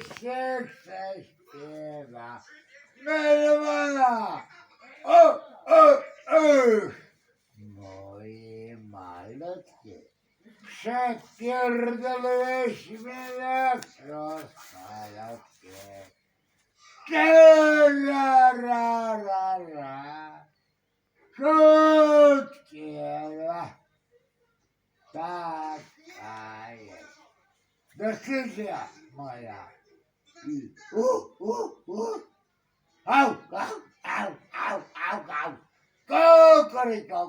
się chce śpiewa. Melomana! O, o, o! Moje malutkie, przepierdolałeś mnie na rozpalotkie. Ra, ra, ra, ra. Krótkie, ra. Taka jest decyzja moja. Au, au, au, au, au, au. Kukuryko.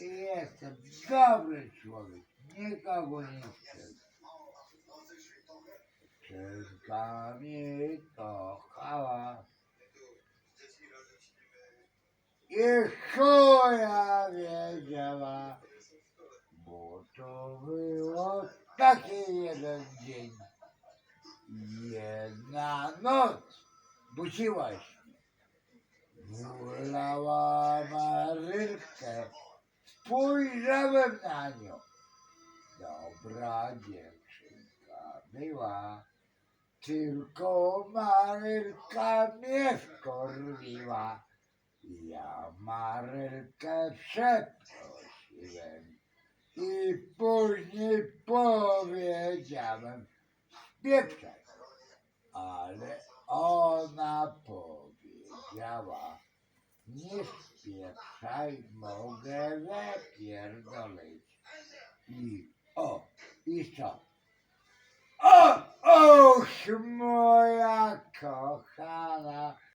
I Jestem dobry człowiek, nikogo nie chcę. Córka mnie. I chuja wiedziała, bo to było taki jeden dzień. Jedna noc budziłaś mnie. Wolała Marylkę, spojrzałem na nią. Dobra dziewczynka była, tylko Marylka mnie wkorwiła. Ja Marylkę przeprosiłem i później powiedziałem spieprzaj. Ale ona powiedziała nie spieprzaj, mogę wypierdolić. I o, i co? O, och,